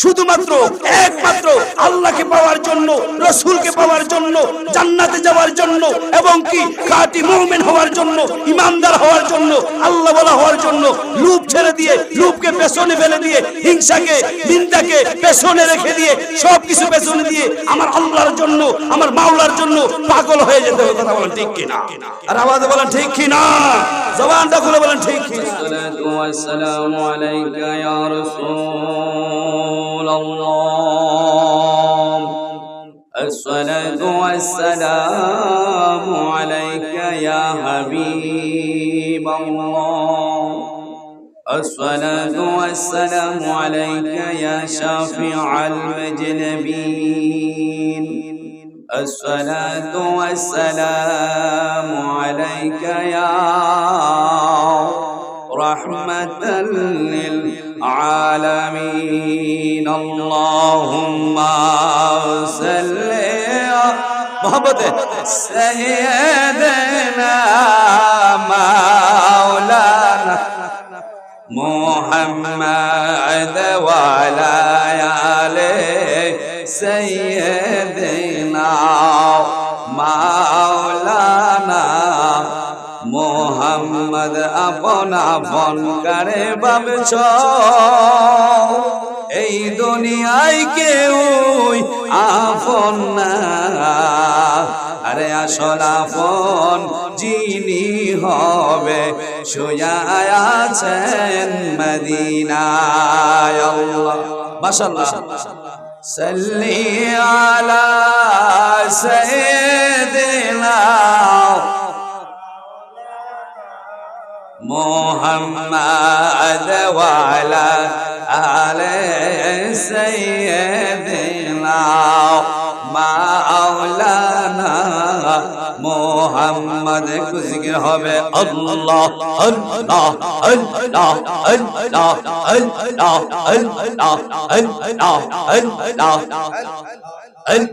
শুধুমাত্র একমাত্র আল্লাহকে পাওয়ার জন্য, রসুলকে পাওয়ার জন্য, জান্নাতে যাওয়ার জন্য এবং কি খাঁটি মুমিন হওয়ার জন্য, ইমানদার হওয়ার জন্য, আল্লাহ বলা হওয়ার জন্য লুপ ছেড়ে দিয়ে, লুপকে পেছনে ফেলে দিয়ে, হিংসাকে, নিন্দাকে পেছনে রেখে দিয়ে সব কিছু পেছনে দিয়ে আমার আল্লাহর জন্য, আমার মাওলার জন্য পাগল হয়ে যেতে হবে, কথা বলেন ঠিক কিনা? আর আওয়াজে বলেন ঠিক কিনা? জবানটা খুলে বলেন ঠিক কিনা? الله. الصلاة والسلام عليك يا حبيب الله. الصلاة والسلام عليك يا شافع المجنبين. الصلاة والسلام عليك يا رحمة للعالمين. اللهم صل محبت سيدنا مولانا محمد وعلى آله سيدنا মোহাম্মদ আপন আপন করে ভাবছ? এই দুনিয়ায় কেউ আপন না। আরে আসল আপন যিনি হবে আছেন মদিনায় আল্লাহ। মাশাআল্লাহ। সাল্লি আলা সাইয়্যিদিনা محمد وعلى آل سيدنا مولانا محمد كزك হবে الله الله الله الله الله الله الله الله and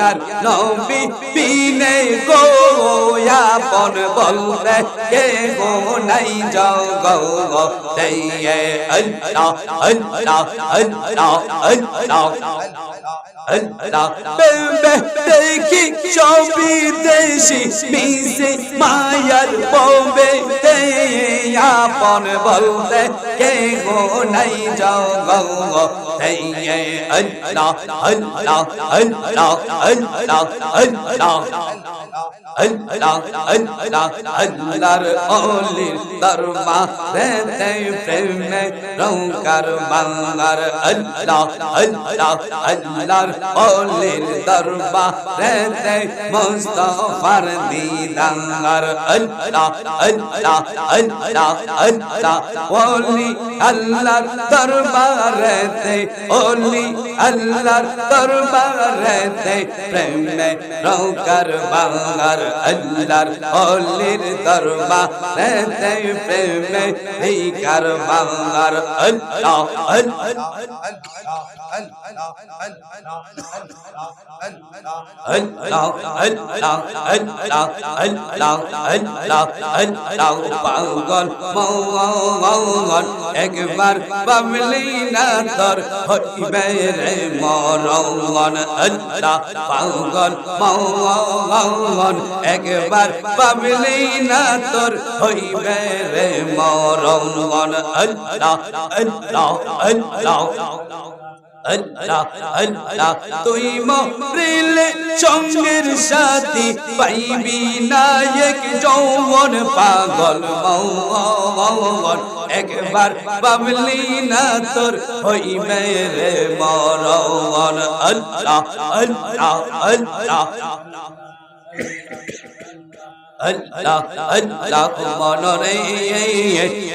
প্যার নবী পিনে গোয়া পন বলতে কে গো নাই যাও গো গো তাইয়ে আল্লাহ আল্লাহ আল্লাহ আল্লাহ দেখি ছবি দেশি মিশে মায়ার ববে আপন বলতে কে গো নাই যাও গো আল্লাহ আল্লাহ আল্লাহ আল্লাহ আল্লাহ আল্লাহ আল্লাহর অলির দরবারে প্রেমে রৌকার বাংলার আল্লাহ আল্লাহ আল্লাহর অলির দরবারে মুস্তাফার দিদার আল্লাহ আল্লাহ আল্লাহ আল্লাহ অলি আল্লাহর দরবারে ওলি আল্লাহর দরবারেতে প্রেমে নৌকার বাঙার আল্লাহর ওলির দরবারেতে প্রেমে ভিকার বাঙার আল্লাহ একবার বাবলি না দর হইবে রে মরঙ্গন আল্লাহ পাগল মৌগল একবার পাবলি না তোর, হইবে রে মরঙ্গন আল্লাহ আল্লাহ আল্লাহ। আল্লাহ আল্লাহ, তুই মরিলে সঙ্গের সাথী পাইবি নায়ক যৌবন পাগল মৌবন একবার পাবলি না তোর হইবে রে মরণ। আল্লাহ আল্লাহ আল্লাহ। আল্লাহ আল্লাহ মনরে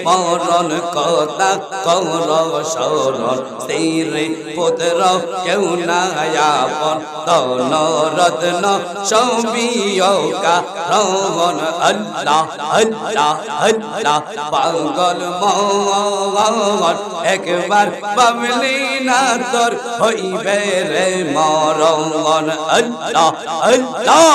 মরণ কথা কৌর সরণ স্থির পুত্র কেউ নায়াপন তন রত্ন সৌমিয়কা রহন আল্লাহ আল্লাহ আল্লাহ পাগল মন একবার বাবলি না তোর হইবে রে মরণ আল্লাহ আল্লাহ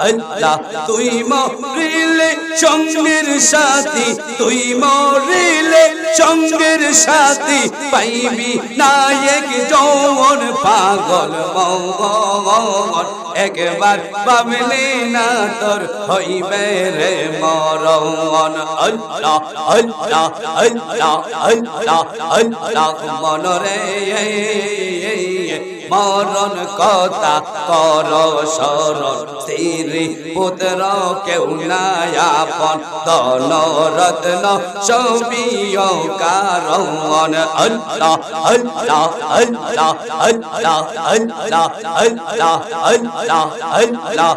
আল্লাহ তুই মরিলে সঙ্গের সাথী তুই মরিলে সঙ্গের সাথী পাইবি নায়ক যৌন পাগল মন একবার পাবলি না তোর হইবে রে মরণ আল্লাহ আল্লাহ আল্লাহ আল্লাহ আল্লাহ মনরে মরণ কথা কর শরণ স্থির পুত্র কেউ নায়াপন ধন রত্ন সবিয় কারণ আল্লাহ আল্লাহ আল্লাহ আল্লাহ আল্লাহ আল্লাহ আল্লাহ আল্লাহ আল্লাহ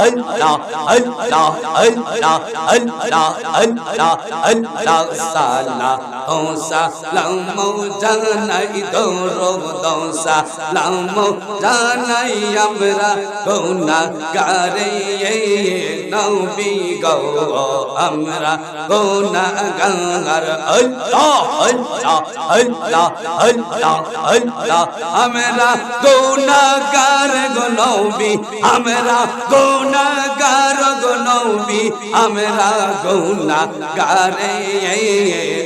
আল্লাহ আল্লাহ আল্লাহ আল্লাহ আল্লাহ আল্লাহ সালা dosa lamo janai dorob dosa lamo janai amra gona gare nabi go amra gona gangar allah allah allah allah allah amra gona gar go nabi amra gona gar go nabi amra gona gare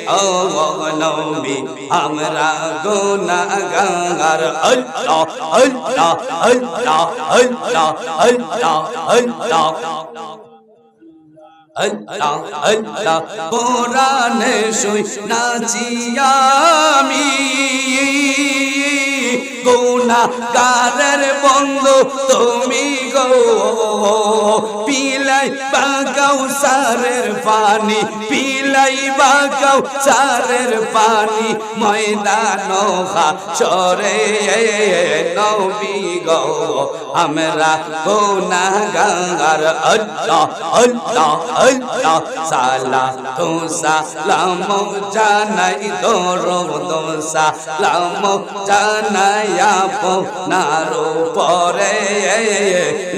oh নবী আমরা গৌনা গার আল্লাহ আল্লাহ নাচিয়ামি বন্ধু তুমি গো পিলাই বাগাও সারের পানি, পিলাই বাগাও সারের পানি ময়দান সরে নবী গো। আমরা গুনা গাঙ্গার আল্লাহ আল্লাহ আল্লাহ সালা তো সালাম জানাই দোর দোসা লাম জানাই আপনার পরে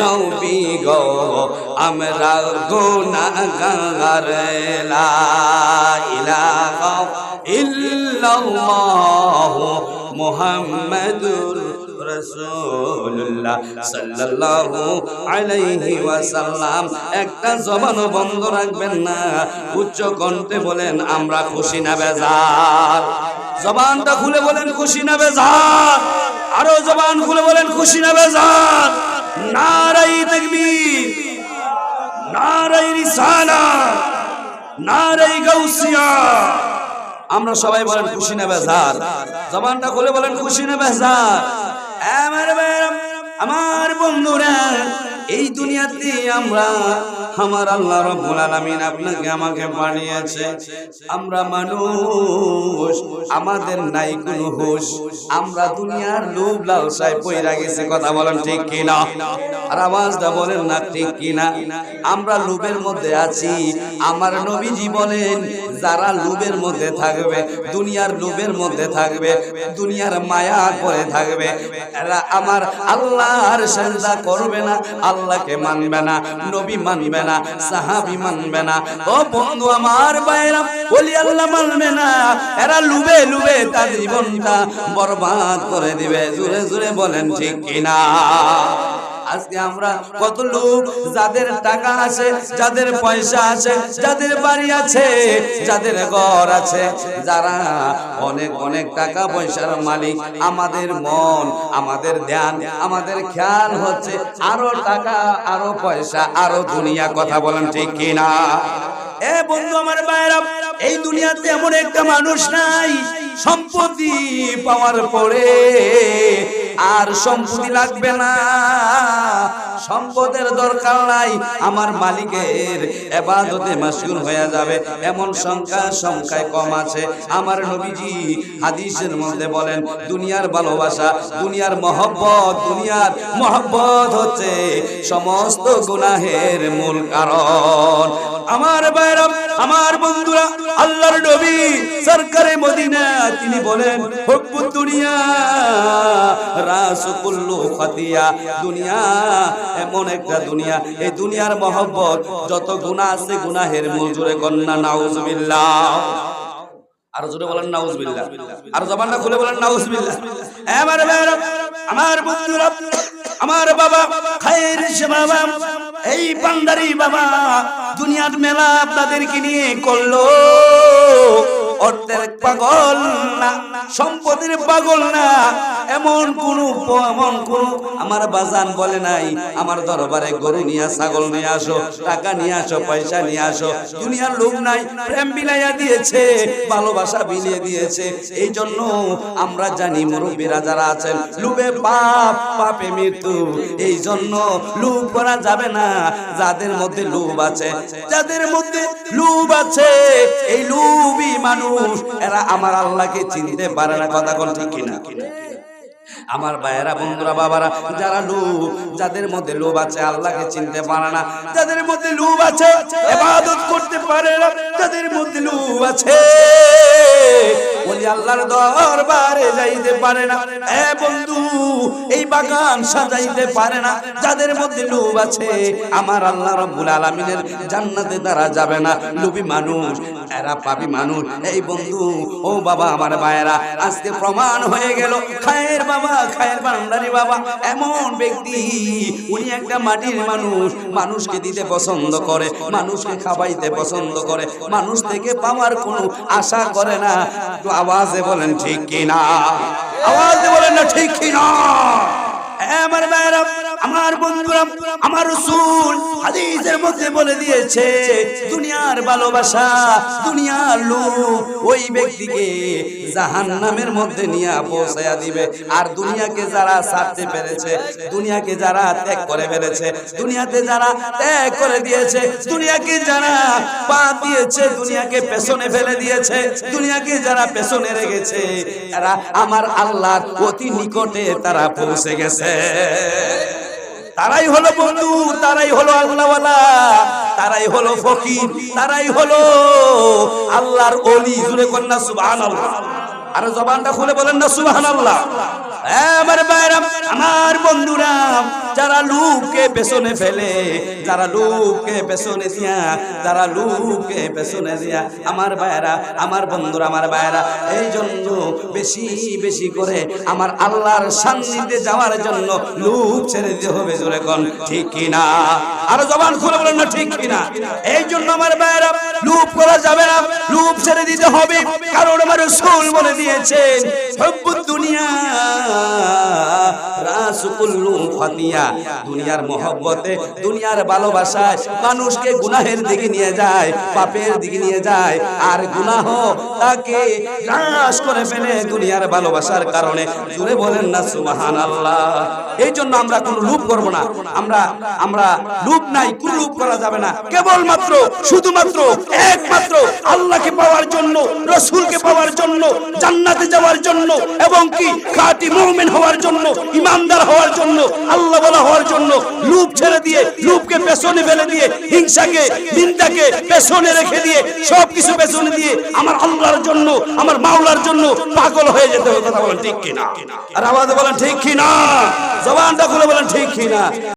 নবী গো, আমরা গুনা গাঙ্গার লা ইলাহা ইল্লাল্লাহ মুহাম্মাদুর রাসূলুল্লাহ সাল্লাল্লাহু আলাইহি ওয়াসাল্লাম। একটা জবান বন্ধ রাখবেন না, উচ্চ কণ্ঠে বলেন, আমরা খুশি না বেজার। জবানটা খুলে বলেন, খুশি না বেজার। আরও জবান খুলে বলেন, খুশি না বেজার। নারাই তকবীর, নারাই রিসালা, নারাই গাউসিয়া। আমরা সবাই বলেন খুশি না বেজার? জবানটা খুলে বলেন খুশি না বেজার? আমার বন্ধুরা এই দুনিয়াতে আমরা, আমার আল্লাহ রব্বুল আলামিন আপনাকে আমাকে বানিয়েছে। আমরা মানুষ, আমাদের নাই কোনো হুশ। আমরা দুনিয়ার লোভ লালসায় পইরা গেছে, কথা বলেন ঠিক কিনা? আর আওয়াজটা বলেন না ঠিক কিনা? আমরা লোভের মধ্যে আছি। আমার নবীজি বলেন, যারা লোভের মধ্যে থাকবে, দুনিয়ার লোভের মধ্যে থাকবে, দুনিয়ার মায়া করে থাকবে। এরা আমার আল্লাহর সেজদা করবে না আল্লাহকে মানবে না, নবী মানবে না, সাহাবি মানবে না। ও বন্ধু আমার বাইরা বলি আল্লাহ মানবে না। এরা লুবে লুবে তার জীবনটা বরবাদ করে দিবে। জুড়ে জুড়ে বলেন, ঠিক কিনা? আজকে আমরা কত লোক যাদের টাকা আছে, যাদের পয়সা আছে, যাদের বাড়ি আছে, যাদের ঘর আছে, যারা অনেক অনেক টাকা পয়সার মালিক। আমাদের মন, আমাদের ধ্যান, আমাদের খেয়াল হচ্ছে আরও টাকা, আরও পয়সা, আরও দুনিয়া কথা বলেন ঠিক কিনা? এ বন্ধু আমার বাইরা এই দুনিয়াতে এমন একটা মানুষ নাই, সম্পত্তি পাওয়ার পরে আর সম্পত্তি লাগবে না। সম্পদের দরকার নাই। আমার মালিকের এবাদতে মাসগুল হয়ে যাবে। এমন সংখ্যা, সংখ্যায় কম আছে। আমার নবীজি হাদিসের মধ্যে বলেন, দুনিয়ার ভালোবাসা, দুনিয়ার মহব্বত দুনিয়ার মহব্বত হচ্ছে সমস্ত গুনাহের মূল কারণ। আমার আমার বন্ধুরা, আল্লাহর নবী সরকারে মদিনা তিনি বলেন, হুব্বুদ দুনিয়া রাসুকুল্লু খাতিয়া দুনিয়া এমন একটা দুনিয়া। এই দুনিয়ার মহব্বত, যত গুনাহ আছে গুনাহের মূল জুড়ে কন্যা নাউজুবিল্লাহ। আর জোরে বলেন, নাউজুবিল্লাহ। আর জবানটা খুলে বলেন, নাউজুবিল্লাহ। আমার আমার বন্ধুরা, আমার বাবা খায়ের সে বাবা, এই পান্ডারি বাবা, দুনিয়ার মেলা আপনাদেরকে নিয়ে করল। অর্থের পাগল না, সম্পদের পাগল না, এমন কোন এমন কোন আমার বাজান বলে নাই, আমার দরবারে গরু নিয়ে ছাগল নিয়ে আসো, টাকা নিয়ে আসো, পয়সা নিয়ে আসো। দুনিয়ার লোক নাই, প্রেম বিলাইয়া দিয়েছে, ভালোবাসা বিলিয়ে দিয়েছে। এই জন্য আমরা জানি মুরব্বীরা যারা আছেন লুবে পাপ, পাপে মৃত্যু। এই জন্য লুপ করা যাবে না। যাদের মধ্যে লোভ আছে, যাদের মধ্যে লোভ আছে, এই লুবই মানুষ। এরা আমার আল্লাহকে চিনতে পারে না, কথা কোন ঠিক কিনা? আমার ভাইয়েরা, বন্ধুরা, বাবারা, যারা লোভ, যাদের মধ্যে লোভ আছে, আল্লাহকে চিনতে পারে না। যাদের মধ্যে লোভ আছে, এবাদত করতে পারে না, যাদের মধ্যে লোভ আছে আল্লাহর দরবারে যাইতে পারে না। এ বন্ধু, এই বাগান সাজাইতে পারে না। যাদের মধ্যে লোভ আছে, আমার আল্লাহ রব্বুল আলামিনের জান্নাতে তারা যাবে না। লোভী মানুষ এরা পাপী মানুষ। এই বন্ধু, ও বাবা, আমার ভাইয়েরা আজকে প্রমাণ হয়ে গেল। খায়ের বাবা খায়ের বাবা, এমন ব্যক্তি, উনি একটা মাটির মানুষ। মানুষকে দিতে পছন্দ করে, মানুষকে খাবাইতে পছন্দ করে। মানুষ থেকে পাওয়ার কোনো আশা করে না। একটু আওয়াজে বলেন, ঠিক কিনা? আওয়াজ বলেন না, ঠিক কি না এ আমার ভাইরা আমার বন্ধুরা, আমার রসুল হাদিসের মধ্যে বলে দিয়েছে, দুনিয়ার ভালোবাসা, দুনিয়ার লোক ওই ব্যক্তিকে জাহান্নামের মধ্যে নিয়ে পৌঁছায়া দিবে। আর দুনিয়াকে যারা ছাড়তে পেরেছে, দুনিয়াকে যারা ত্যাগ করে ফেলেছে, দুনিয়াতে যারা ত্যাগ করে দিয়েছে, দুনিয়াকে যারা পা দিয়েছে, দুনিয়াকে পেছনে ফেলে দিয়েছে, দুনিয়াকে যারা পেছনে রেখেছে এরা আমার আল্লাহর অতি নিকটে তারা পৌঁছে গেছে। তারাই হলো বন্ধু, তারাই হলো আল্লাহওয়ালা, তারাই হলো ফকির, তারাই হলো আল্লাহর অলি জুড়ে কন্যা সুবাহ আর জবানটা খুলে বলেন না সুবাহ আমার বাইরাম আমার বন্ধুরা যারা লোককে পেছনে ফেলে, যারা লোককে পেছনে দিয়া, যারা লোককে পেছনে দিয়া, আমার ভাইরা আমার বন্ধুরা, আমার ভাইরা এই জন্য বেশি বেশি করে আমার আল্লাহর সান্নিধ্যে যাওয়ার জন্য লোক ছেড়ে দিতে হবে জোরে কোন, ঠিক কিনা? আরও জবান খুলে বলেন না, ঠিক কিনা? এই জন্য আমার ভাইরা লুপ করা যাবে না লুপ ছেড়ে দিতে হবে। কারণ আমার রসুল বলে দিয়েছেন সব দুনিয়া রাসুকুল্লু ফাতিয়া দুনিয়ার মহব্বতে, দুনিয়ার ভালোবাসায় মানুষকে গুনাহের দিকে নিয়ে যায়, পাপের দিকে নিয়ে যায়। আর গুনাহ তাকে গ্রাস করে ফেলে দুনিয়ার ভালোবাসার কারণে। জুড়ে বলেন না সুবহান আল্লাহ এই জন্য আমরা কোনো লুপ করব না। আমরা আমরা লুপ নাই, কোন লুপ করা যাবে না। কেবলমাত্র, শুধুমাত্র, একমাত্র আল্লাহকে পাওয়ার জন্য, রসুলকে পাওয়ার জন্য, জান্নাতে যাওয়ার জন্য, এবং কি? খাঁটি মুমিন হওয়ার জন্য, ইমানদার হওয়ার জন্য আল্লাহ বলা হওয়ার জন্য লুপ ছেড়ে দিয়ে, লুপকে পেছনে ফেলে দিয়ে, হিংসাকে, নিন্দাকে পেছনে রেখে দিয়ে সব কিছু পেছনে দিয়ে আমার আল্লাহর জন্য, আমার মাওলার জন্য পাগল হয়ে যেতে হবে, কথা বলেন ঠিক কিনা? আর আওয়াজ বলেন ঠিক কিনা? জবানটা খুলে বলেন ঠিক কিনা?